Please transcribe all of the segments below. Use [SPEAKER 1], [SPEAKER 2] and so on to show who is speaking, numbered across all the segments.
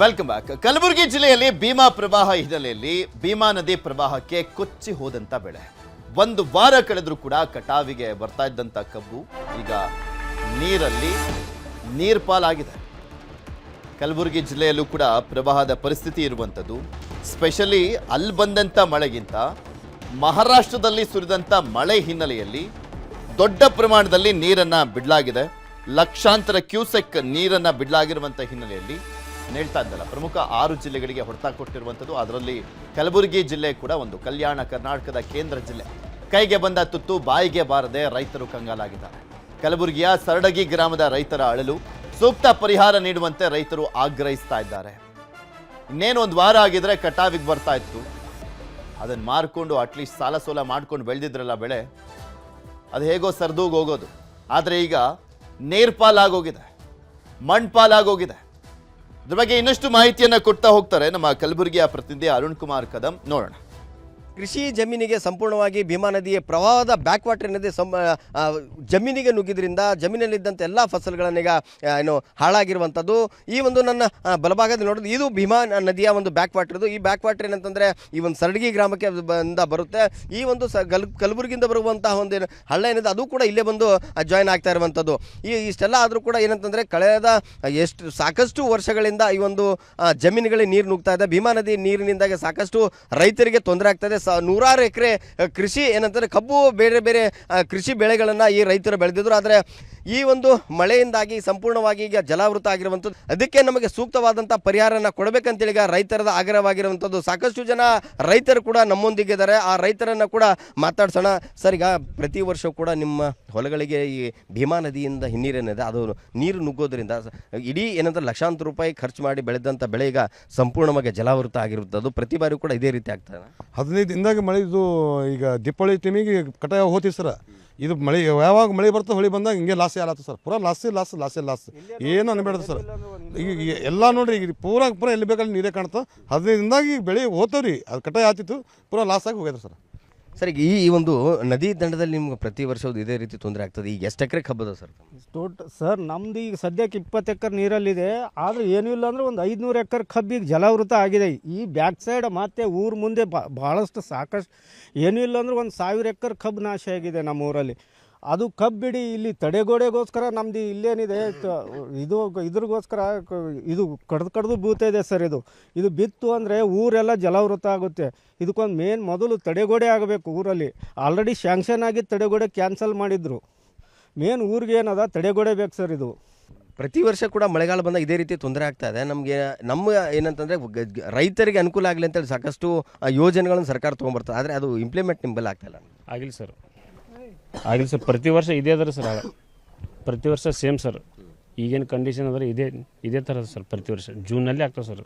[SPEAKER 1] Welcome back Kalaburagi ಜಿಲ್ಲೆಯಲ್ಲಿ ಭೀಮಾ ಪ್ರವಾಹ ಹಿನ್ನೆಲೆಯಲ್ಲಿ ಭೀಮಾ ನದಿ ಪ್ರವಾಹಕ್ಕೆ ಕೊಚ್ಚಿ ಹೋದಂತ ಬೆಳೆ. ಒಂದು ವಾರ ಕಳೆದರೂ ಕೂಡ ಕಟಾವಿಗೆ ಬರ್ತಾ ಇದ್ದಂತ ಕಬ್ಬು, ಈಗ ನೀರಲ್ಲಿ ನೀರ್ಪಾಲಾಗಿದೆ ಕಲಬುರಗಿ ಜಿಲ್ಲೆಯಲ್ಲೂ ಕೂಡ ಪ್ರವಾಹದ ಪರಿಸ್ಥಿತಿ ಇರುವಂಥದ್ದು ಸ್ಪೆಷಲಿ ಅಲ್ಲಿ ಬಂದಂಥ ಮಳೆಗಿಂತ ಮಹಾರಾಷ್ಟ್ರದಲ್ಲಿ ಸುರಿದಂಥ ಮಳೆ ಹಿನ್ನೆಲೆಯಲ್ಲಿ ದೊಡ್ಡ ಪ್ರಮಾಣದಲ್ಲಿ ನೀರನ್ನ ಬಿಡಲಾಗಿದೆ. ಲಕ್ಷಾಂತರ ಕ್ಯೂಸೆಕ್ ನೀರನ್ನ ಬಿಡಲಾಗಿರುವಂಥ ಹಿನ್ನೆಲೆಯಲ್ಲಿ ನಾನು ಹೇಳ್ತಾ ಇದ್ದಲ್ಲ, ಪ್ರಮುಖ ಆರು ಜಿಲ್ಲೆಗಳಿಗೆ ಹೊಡೆತ ಕೊಟ್ಟಿರುವಂಥದ್ದು. ಅದರಲ್ಲಿ ಕಲಬುರಗಿ ಜಿಲ್ಲೆ ಕೂಡ ಒಂದು, ಕಲ್ಯಾಣ ಕರ್ನಾಟಕದ ಕೇಂದ್ರ ಜಿಲ್ಲೆ. ಕೈಗೆ ಬಂದ ತುತ್ತು ಬಾಯಿಗೆ ಬಾರದೆ ರೈತರು ಕಂಗಾಲಾಗಿದ್ದಾರೆ. ಕಲಬುರಗಿಯ ಸರಡಗಿ ಗ್ರಾಮದ ರೈತರ ಅಳಲು ಸೂಕ್ತ ಪರಿಹಾರ ನೀಡುವಂತೆ ರೈತರು ಆಗ್ರಹಿಸ್ತಾ ಇದ್ದಾರೆ. ಇನ್ನೇನು ಒಂದು ವಾರ ಆಗಿದ್ರೆ ಕಟಾವಿಗೆ ಬರ್ತಾ ಇತ್ತು. ಅದನ್ನು ಮಾರ್ಕೊಂಡು ಅಟ್ಲೀಸ್ಟ್ ಸಾಲ ಸೋಲ ಮಾಡ್ಕೊಂಡು ಬೆಳೆದಿದ್ರಲ್ಲ ಬೆಳೆ. ಅದು ಹೇಗೋ ಸರ್ದೂಗ್ ಹೋಗೋದು. ಆದರೆ ಈಗ ನೇರ್ಪಾಲಾಗೋಗಿದೆ. ಮಣ್ಪಾಲಾಗೋಗಿದೆ. ಇದ್ರ ಬಗ್ಗೆ ಇನ್ನಷ್ಟು ಮಾಹಿತಿಯನ್ನ ಕೊಡ್ತಾ ಹೋಗ್ತಾರೆ ನಮ್ಮ ಕಲಬುರಗಿಯ ಪ್ರತಿನಿಧಿ ಅರುಣ್ ಕುಮಾರ್ ಕದಂ. ನೋಡೋಣ.
[SPEAKER 2] ಕೃಷಿ ಜಮೀನಿಗೆ ಸಂಪೂರ್ಣವಾಗಿ ಭೀಮಾ ನದಿಯ ಪ್ರವಾಹದ ಬ್ಯಾಕ್ ವಾಟರ್ ನದಿ ಸಂ ಜಮೀನಿಗೆ ನುಗ್ಗಿದ್ರಿಂದ ಜಮೀನಲ್ಲಿದ್ದಂಥ ಎಲ್ಲ ಫಸಲುಗಳನ್ನೀಗ ಏನು ಹಾಳಾಗಿರುವಂಥದ್ದು ಈ ಒಂದು ನನ್ನ ಬಲಭಾಗದಲ್ಲಿ ನೋಡೋದು ಇದು ಭೀಮಾ ನದಿಯ ಒಂದು ಬ್ಯಾಕ್ ವಾಟರ್ ಇದು ಈ ಬ್ಯಾಕ್ ವಾಟರ್ ಏನಂತಂದರೆ ಈ ಒಂದು ಸರಡಗಿ ಗ್ರಾಮಕ್ಕೆ ಬಂದ ಬರುತ್ತೆ. ಈ ಒಂದು ಸ ಗಲ್ ಕಲಬುರಗಿಯಿಂದ ಬರುವಂತಹ ಒಂದು ಹಳ್ಳ ಏನಿದೆ ಅದು ಕೂಡ ಇಲ್ಲೇ ಬಂದು ಜಾಯ್ನ್ ಆಗ್ತಾ ಇರುವಂಥದ್ದು ಈ, ಇಷ್ಟೆಲ್ಲ ಆದರೂ ಕೂಡ ಏನಂತಂದರೆ ಕಳೆದ ಎಷ್ಟು, ಸಾಕಷ್ಟು ವರ್ಷಗಳಿಂದ ಈ ಒಂದು ಜಮೀನುಗಳಿಗೆ ನೀರು ನುಗ್ತಾ ಇದೆ. ಭೀಮಾ ನದಿ ನೀರಿನಿಂದಾಗಿ ಸಾಕಷ್ಟು ರೈತರಿಗೆ ತೊಂದರೆ ಆಗ್ತದೆ ಸ ನೂರಾರು ಎಕರೆ ಕೃಷಿ, ಏನಂತಂದರೆ ಕಬ್ಬು, ಬೇರೆ ಬೇರೆ ಕೃಷಿ ಬೆಳೆಗಳನ್ನು ಈ ರೈತರು ಬೆಳೆದಿದ್ರು. ಆದರೆ ಈ ಒಂದು ಮಳೆಯಿಂದಾಗಿ ಸಂಪೂರ್ಣವಾಗಿ ಈಗ ಜಲಾವೃತ ಆಗಿರುವಂಥದ್ದು, ಅದಕ್ಕೆ ನಮಗೆ ಸೂಕ್ತವಾದಂಥ ಪರಿಹಾರನ ಕೊಡಬೇಕಂತೇಳಿ ಈಗ ರೈತರದ ಆಗ್ರಹವಾಗಿರುವಂಥದ್ದು. ಸಾಕಷ್ಟು ಜನ ರೈತರು ಕೂಡ ನಮ್ಮೊಂದಿಗಿದ್ದಾರೆ ಆ ರೈತರನ್ನು ಕೂಡ ಮಾತಾಡ್ಸೋಣ. ಸರ್, ಈಗ ಪ್ರತಿ ವರ್ಷ ಕೂಡ ನಿಮ್ಮ ಹೊಲಗಳಿಗೆ ಈ ಭೀಮಾ ನದಿಯಿಂದ ಹಿನ್ನೀರೇನಿದೆ, ಅದು ನೀರು ನುಗ್ಗೋದ್ರಿಂದ ಇಡೀ ಏನಂದ್ರೆ ಲಕ್ಷಾಂತರ ರೂಪಾಯಿ ಖರ್ಚು ಮಾಡಿ ಬೆಳೆದಂಥ ಬೆಳೆ ಈಗ ಸಂಪೂರ್ಣವಾಗಿ ಜಲಾವೃತ ಆಗಿರುವಂಥದ್ದು. ಪ್ರತಿ ಬಾರಿ ಕೂಡ ಇದೇ ರೀತಿ ಆಗ್ತದೆ
[SPEAKER 3] ಹದಿನೈದು ದಿನದಾಗ ಮಳೆ ಇದು ಈಗ ದೀಪಾವಳಿ ಟೈಮಿಗೆ ಕಟಾವ್ ಹೋತಿ ಸರ್ ಇದು ಮಳೆ ಯಾವಾಗ ಮಳೆ ಬರ್ತದೆ ಹೊಳಿ ಬಂದಾಗ ಹಿಂಗೆ ಲಾಸ್ ಆಲತ್ತ ಸರ್ ಪೂರಾ ಲಾಸ್ ಲಾಸ್ ಲಾಸ್ ಲಾಸ್ ಏನು ಅನ್ಬೇಡ್ದು ಸರ್ ಈಗ ಎಲ್ಲ ನೋಡ್ರಿ ಈಗ ಪೂರಾ ಪೂರಾ ಎಲ್ಲಿ ಬೇಕಲ್ಲಿ ನೀರೇ ಕಾಣ್ತಾ ಹದಿನೈದು ದಿನದಾಗ ಈಗ ಬೆಳೆ ಹೋತವ್ರಿ. ಅದು ಕಟಾವ್ ಆತಿತ್ತು. ಪೂರಾ ಲಾಸ್ ಆಗಿ ಹೋಗ್ಯದ ಸರ್
[SPEAKER 2] ಸರ್, ಈಗ ಈ ಈ ಒಂದು ನದಿ ದಂಡದಲ್ಲಿ ನಿಮ್ಗೆ ಪ್ರತಿ ವರ್ಷ ಇದೇ ರೀತಿ ತೊಂದರೆ ಆಗ್ತದೆ. ಈಗ ಎಷ್ಟು ಎಕರೆ ಹಬ್ಬದ ಸರ್?
[SPEAKER 4] ಟೋಟ್, ಸರ್, ನಮ್ದು ಈಗ ಸದ್ಯಕ್ಕೆ ಇಪ್ಪತ್ತು ಎಕರೆ ನೀರಲ್ಲಿದೆ. ಆದ್ರೆ ಏನೂ ಇಲ್ಲ ಅಂದರೆ ಒಂದು ಐದುನೂರು ಎಕರೆ ಕಬ್ಬಿಗೆ ಜಲಾವೃತ ಆಗಿದೆ. ಈ ಬ್ಯಾಕ್ ಸೈಡ್ ಮತ್ತೆ ಊರ ಮುಂದೆ ಬಾ- ಭಾಳಷ್ಟು ಸಾಕಷ್ಟು ಏನೂ ಇಲ್ಲ ಅಂದ್ರೆ ಒಂದು ಸಾವಿರ ಎಕರೆ ಕಬ್ಬು ನಾಶ ಆಗಿದೆ ನಮ್ಮ ಊರಲ್ಲಿ ಅದು ಕಬ್ಬಿಡಿ ಇಲ್ಲಿ ತಡೆಗೋಡೆಗೋಸ್ಕರ ನಮ್ದು ಇಲ್ಲೇನಿದೆ ಇದು ಇದ್ರಿಗೋಸ್ಕರ ಇದು ಕಡ್ದು ಕಡ್ದು ಬೀಳ್ತಾ ಇದೆ ಸರ್ ಇದು. ಇದು ಬಿತ್ತು ಅಂದರೆ ಊರೆಲ್ಲ ಜಲಾವೃತ ಆಗುತ್ತೆ. ಇದಕ್ಕೊಂದು ಮೇನ್ ಮೊದಲು ತಡೆಗೋಡೆ ಆಗಬೇಕು ಊರಲ್ಲಿ. ಆಲ್ರೆಡಿ ಶ್ಯಾಂಕ್ಷನ್ ಆಗಿ ತಡೆಗೋಡೆ ಕ್ಯಾನ್ಸಲ್ ಮಾಡಿದ್ರು. ಮೇನ್ ಊರಿಗೆ ಏನದ ತಡೆಗೋಡೆ ಬೇಕು ಸರ್ ಇದು.
[SPEAKER 2] ಪ್ರತಿ ವರ್ಷ ಕೂಡ ಮಳೆಗಾಲ ಬಂದಾಗ ಇದೇ ರೀತಿ ತೊಂದರೆ ಆಗ್ತಾ ಇದೆ. ನಮಗೆ ನಮ್ಮ ಏನಂತಂದರೆ ರೈತರಿಗೆ ಅನುಕೂಲ ಆಗಲಿ ಅಂತೇಳಿ ಸಾಕಷ್ಟು ಆ, ಯೋಜನೆಗಳನ್ನು ಸರ್ಕಾರ ತೊಗೊಂಬರ್ತದೆ ಆದರೆ ಅದು ಇಂಪ್ಲಿಮೆಂಟ್ ನಿಂಬಲ್ಲಿ ಆಗ್ತಾ ಇಲ್ಲ.
[SPEAKER 5] ಆಗಿಲ್ಲ ಸರ್. ಆಗಿಲ್ಲ ಸರ್ ಪ್ರತಿ ವರ್ಷ ಇದೇ ಅದ ಸರ್ ಆಗ. ಪ್ರತಿ ವರ್ಷ ಸೇಮ್ ಸರ್. ಈಗೇನು ಕಂಡೀಷನ್ ಅದ್ರ ಇದೇ ಇದೇ ಥರ ಸರ್ ಪ್ರತಿ ವರ್ಷ. ಜೂನಲ್ಲಿ ಆಗ್ತದೆ ಸರ್.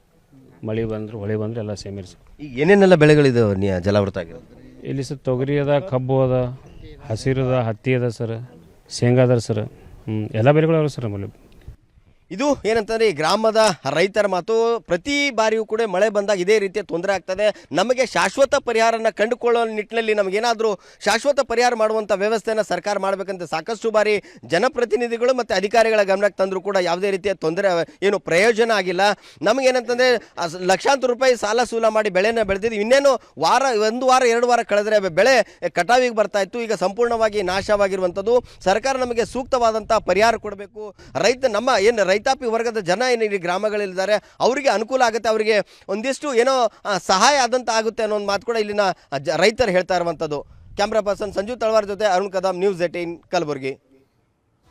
[SPEAKER 5] ಮಳೆ ಬಂದ್ರೆ ಹೊಳೆ ಬಂದರೆ ಎಲ್ಲ ಸೇಮ್ ಇರ್ ಸರ್.
[SPEAKER 2] ಈಗ ಏನೇನೆಲ್ಲ ಬೆಳೆಗಳಿದಾವೆ ನೀ ಜಲಾವೃತ ಆಗಿರೋದು?
[SPEAKER 5] ಇಲ್ಲಿ ಸರ್ ತೊಗರಿ ಅದ ಕಬ್ಬು ಅದ ಹಸಿರು ಅದ ಹತ್ತಿ ಅದ ಸರ್ ಶೇಂಗಾ ಅದ ಸರ್. ಹ್ಞೂ ಎಲ್ಲ ಬೆಳೆಗಳು ಸರ್ ನಮ್ಮಲ್ಲಿ.
[SPEAKER 2] ಇದು ಏನಂತಂದ್ರೆ ಈ ಗ್ರಾಮದ ರೈತರ ಮಾತು, ಪ್ರತಿ ಬಾರಿಯೂ ಕೂಡ ಮಳೆ ಬಂದಾಗ ಇದೇ ರೀತಿಯ ತೊಂದರೆ ಆಗ್ತದೆ. ನಮಗೆ ಶಾಶ್ವತ ಪರಿಹಾರನ ಕಂಡುಕೊಳ್ಳೋ ನಿಟ್ಟಿನಲ್ಲಿ ನಮಗೇನಾದರೂ ಶಾಶ್ವತ ಪರಿಹಾರ ಮಾಡುವಂಥ ವ್ಯವಸ್ಥೆಯನ್ನು ಸರ್ಕಾರ ಮಾಡಬೇಕಂತ ಸಾಕಷ್ಟು ಬಾರಿ ಜನಪ್ರತಿನಿಧಿಗಳು ಮತ್ತು ಅಧಿಕಾರಿಗಳ ಗಮನಕ್ಕೆ ತಂದರೂ ಕೂಡ ಯಾವುದೇ ರೀತಿಯ ತೊಂದರೆ, ಏನು ಪ್ರಯೋಜನ ಆಗಿಲ್ಲ. ನಮಗೇನಂತಂದರೆ ಲಕ್ಷಾಂತರ ರೂಪಾಯಿ ಸಾಲ ಸೂಲ ಮಾಡಿ ಬೆಳೆನ ಬೆಳೆದಿದ್ವಿ ಇನ್ನೇನು ವಾರ, ಒಂದು ವಾರ, ಎರಡು ವಾರ ಕಳೆದ್ರೆ ಬೆಳೆ ಕಟಾವಿಗೆ ಬರ್ತಾ ಇತ್ತು. ಈಗ ಸಂಪೂರ್ಣವಾಗಿ ನಾಶವಾಗಿರುವಂಥದ್ದು. ಸರ್ಕಾರ ನಮಗೆ ಸೂಕ್ತವಾದಂಥ ಪರಿಹಾರ ಕೊಡಬೇಕು. ರೈತ ನಮ್ಮ, ಏನು ರೈತಾಪಿ ವರ್ಗದ ಜನ ಏನು ಈ ಗ್ರಾಮಗಳಲ್ಲಿದ್ದಾರೆ ಅವರಿಗೆ ಅನುಕೂಲ ಆಗುತ್ತೆ, ಅವರಿಗೆ ಒಂದಿಷ್ಟು ಏನೋ ಸಹಾಯ ಆದಂತ ಆಗುತ್ತೆ ಅನ್ನೋ ಒಂದು ಮಾತು ಕೂಡ ಇಲ್ಲಿನ ರೈತರು ಹೇಳ್ತಾ ಇರುವಂಥದ್ದು ಕ್ಯಾಮ್ರಾ ಪರ್ಸನ್ ಸಂಜು ತಳವಾರ್ ಜೊತೆ ಅರುಣ್ ಕದಮ್, ನ್ಯೂಸ್ ಏಟೀನ್ ಕಲಬುರಗಿ.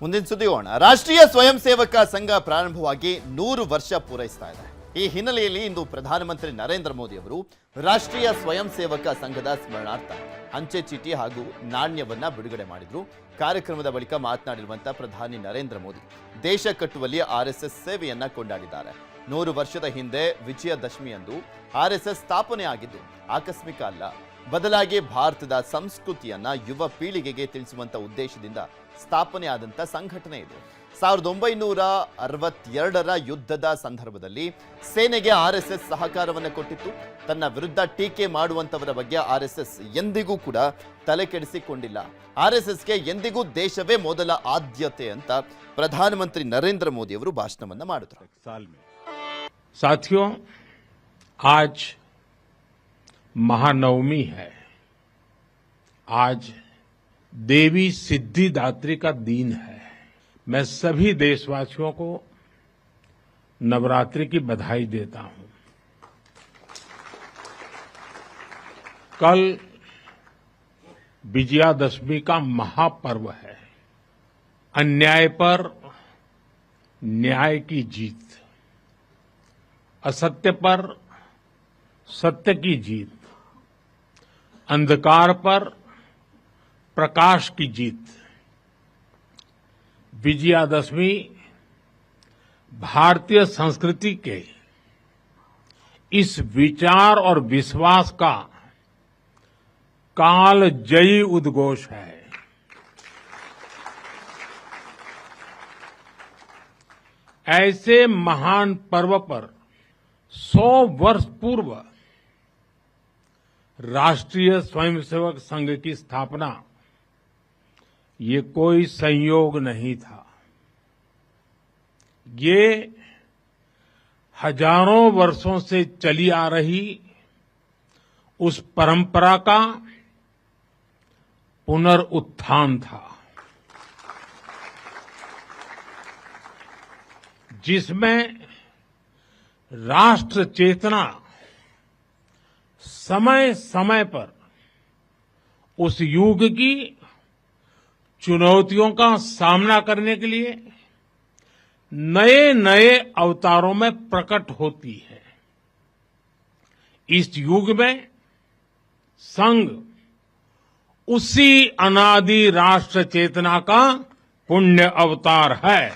[SPEAKER 1] ಮುಂದಿನ ಸುದ್ದಿ ಹೋಗೋಣ ರಾಷ್ಟ್ರೀಯ ಸ್ವಯಂ ಸೇವಕ ಸಂಘ ಪ್ರಾರಂಭವಾಗಿ ನೂರು ವರ್ಷ ಪೂರೈಸ್ತಾ ಇದೆ. ಈ ಹಿನ್ನೆಲೆಯಲ್ಲಿ ಇಂದು ಪ್ರಧಾನಮಂತ್ರಿ ನರೇಂದ್ರ ಮೋದಿ ಅವರು ರಾಷ್ಟ್ರೀಯ ಸ್ವಯಂ ಸೇವಕ ಸಂಘದ ಸ್ಮರಣಾರ್ಥ ಅಂಚೆ ಚೀಟಿ ಹಾಗೂ ನಾಣ್ಯವನ್ನ ಬಿಡುಗಡೆ ಮಾಡಿದ್ರು. ಕಾರ್ಯಕ್ರಮದ ಬಳಿಕ ಮಾತನಾಡಿರುವಂತಹ ಪ್ರಧಾನಿ ನರೇಂದ್ರ ಮೋದಿ ದೇಶ ಕಟ್ಟುವಲ್ಲಿ ಆರ್ಎಸ್ಎಸ್ ಸೇವೆಯನ್ನ ಕೊಂಡಾಡಿದ್ದಾರೆ. ನೂರು ವರ್ಷದ ಹಿಂದೆ ವಿಜಯದಶಮಿಯಂದು ಆರ್ಎಸ್ಎಸ್ ಸ್ಥಾಪನೆ ಆಗಿದ್ದು ಆಕಸ್ಮಿಕ ಅಲ್ಲ. ಬದಲಾಗಿ ಭಾರತದ ಸಂಸ್ಕೃತಿಯನ್ನ ಯುವ ಪೀಳಿಗೆಗೆ ತಿಳಿಸುವಂತ ಉದ್ದೇಶದಿಂದ ಸ್ಥಾಪನೆ ಸಂಘಟನೆ ಇದು. ಸಾವಿರದ ಒಂಬೈನೂರ ಅರವತ್ತೆರಡರ ಯುದ್ಧದ ಸಂದರ್ಭದಲ್ಲಿ ಸೇನೆಗೆ ಆರ್ ಎಸ್ ಎಸ್ ಸಹಕಾರವನ್ನು ಕೊಟ್ಟಿತ್ತು. ತನ್ನ ವಿರುದ್ಧ ಟೀಕೆ ಮಾಡುವಂತವರ ಬಗ್ಗೆ ಆರ್ ಎಸ್ ಎಸ್ ಎಂದಿಗೂ ಕೂಡ ತಲೆ ಕೆಡಿಸಿಕೊಂಡಿಲ್ಲ. ಆರ್ ಎಸ್ ಎಸ್ಗೆ ಎಂದಿಗೂ ದೇಶವೇ ಮೊದಲ ಆದ್ಯತೆ ಅಂತ ಪ್ರಧಾನಮಂತ್ರಿ ನರೇಂದ್ರ ಮೋದಿ ಅವರು ಭಾಷಣವನ್ನು ಮಾಡಿದರು.
[SPEAKER 6] ಸಾಥಿಯೋ, ಆಜ್ ಮಹಾನವಮಿ ಹೈ. ಆಜ್ ದೇವಿ ಸಿದ್ಧಿದಾತ್ರಿ ಕಾ ದೀನ್ ಹೈ. मैं सभी देशवासियों को नवरात्रि की बधाई देता हूँ। कल विजयादशमी का महापर्व है। अन्याय पर न्याय की जीत, असत्य पर सत्य की जीत, अंधकार पर प्रकाश की जीत विजयादशमी भारतीय संस्कृति के इस विचार और विश्वास का काल जयी उद्घोष है। ऐसे महान पर्व पर सौ वर्ष पूर्व राष्ट्रीय स्वयंसेवक संघ की स्थापना ये कोई संयोग नहीं था। ये हज़ारों वर्षों से चली आ रही उस परंपरा का पुनरुत्थान था। जिसमें राष्ट्र चेतना समय समय पर उस युग की चुनौतियों का सामना करने के लिए नए नए अवतारों में प्रकट होती है। इस युग में संघ उसी अनादि राष्ट्र चेतना का पुण्य अवतार है।